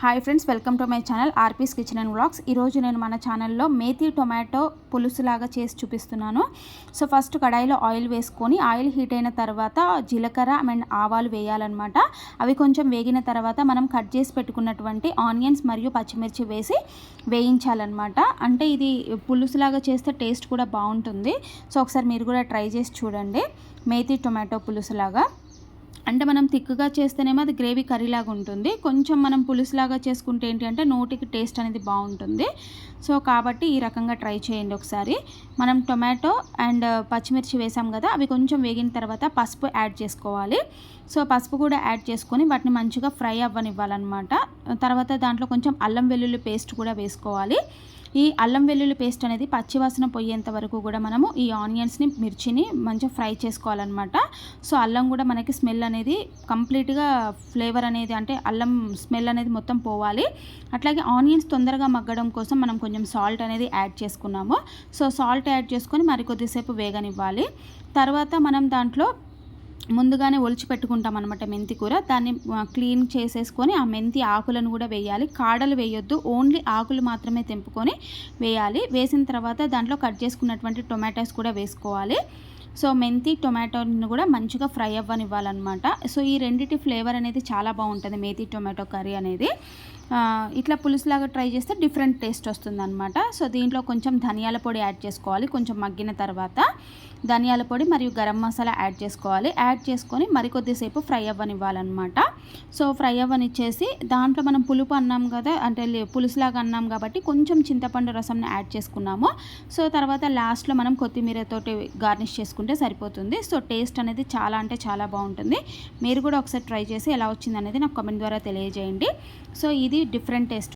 Hi friends welcome to my channel R P's kitchen and vlogs ఈరోజు నేను మన ఛానల్లో మేతి టొమాటో పులుసులాగా చేసి చూపిస్తున్నాను. సో ఫస్ట్ కడాయిలో ఆయిల్ వేసుకొని ఆయిల్ హీట్ అయిన తర్వాత జీలకర్ర అండ్ ఆవాలు వేయాలన్నమాట. అవి కొంచెం వేగిన తర్వాత మనం కట్ చేసి పెట్టుకున్నటువంటి ఆనియన్స్ మరియు పచ్చిమిర్చి వేసి వేయించాలన్నమాట. అంటే ఇది పులుసులాగా చేస్తే టేస్ట్ కూడా బాగుంటుంది. సో ఒకసారి మీరు కూడా ట్రై చేసి చూడండి. మేతి టొమాటో పులుసులాగా. అంటే మనం థిక్గా చేస్తేనేమో అది గ్రేవీ కర్రీలాగా ఉంటుంది. కొంచెం మనం పులుసులాగా చేసుకుంటే ఏంటి అంటే నోటికి టేస్ట్ అనేది బాగుంటుంది. సో కాబట్టి ఈ రకంగా ట్రై చేయండి ఒకసారి. మనం టొమాటో అండ్ పచ్చిమిర్చి వేసాం కదా అవి కొంచెం వేగిన తర్వాత పసుపు యాడ్ చేసుకోవాలి. సో పసుపు కూడా యాడ్ చేసుకొని వాటిని మంచిగా ఫ్రై అవ్వనివ్వాలన్నమాట. తర్వాత దాంట్లో కొంచెం అల్లం వెల్లుల్లి పేస్ట్ కూడా వేసుకోవాలి. ఈ అల్లం వెల్లుల్లి పేస్ట్ అనేది పచ్చివాసన పోయేంత వరకు కూడా మనము ఈ ఆనియన్స్ని మిర్చిని మంచిగా ఫ్రై చేసుకోవాలన్నమాట. సో అల్లం కూడా మనకి స్మెల్ అనేది కంప్లీట్గా ఫ్లేవర్ అనేది అంటే అల్లం స్మెల్ అనేది మొత్తం పోవాలి. అట్లాగే ఆనియన్స్ తొందరగా మగ్గడం కోసం మనం కొంచెం సాల్ట్ అనేది యాడ్ చేసుకున్నాము. సో సాల్ట్ యాడ్ చేసుకొని మరి కొద్దిసేపు వేగనివ్వాలి. తర్వాత మనం దాంట్లో ముందుగానే ఒలిచి పెట్టుకుంటాం అనమాట మెంతి కూర. దాన్ని క్లీన్ చేసేసుకొని ఆ మెంతి ఆకులను కూడా వేయాలి. కాడలు వేయొద్దు. ఓన్లీ ఆకులు మాత్రమే తెంపుకొని వేయాలి. వేసిన తర్వాత దాంట్లో కట్ చేసుకున్నటువంటి టొమాటోస్ కూడా వేసుకోవాలి. సో మెంతి టొమాటోని కూడా మంచిగా ఫ్రై అవ్వనివ్వాలన్నమాట. సో ఈ రెండింటి ఫ్లేవర్ అనేది చాలా బాగుంటుంది మేతి టొమాటో కర్రీ అనేది. ఇట్లా పులుసులాగా ట్రై చేస్తే డిఫరెంట్ టేస్ట్ వస్తుందన్నమాట. సో దీంట్లో కొంచెం ధనియాల పొడి యాడ్ చేసుకోవాలి. కొంచెం మగ్గిన తర్వాత ధనియాల పొడి మరియు గరం మసాలా యాడ్ చేసుకోవాలి. యాడ్ చేసుకొని మరికొద్దిసేపు ఫ్రై అవ్వనివ్వాలన్నమాట. సో ఫ్రై అవ్వనిచ్చేసి దాంట్లో మనం పులుపు అన్నాం కదా అంటే పులుసులాగా అన్నాం కాబట్టి కొంచెం చింతపండు రసంని యాడ్ చేసుకున్నాము. సో తర్వాత లాస్ట్లో మనం కొత్తిమీరతోటి గార్నిష్ చేసుకుంటే సరిపోతుంది. సో టేస్ట్ అనేది చాలా అంటే చాలా బాగుంటుంది. మీరు కూడా ఒకసారి ట్రై చేసి ఎలా వచ్చింది అనేది నాకు కామెంట్ ద్వారా తెలియజేయండి. సో ఇది ఇది డిఫరెంట్ టేస్ట్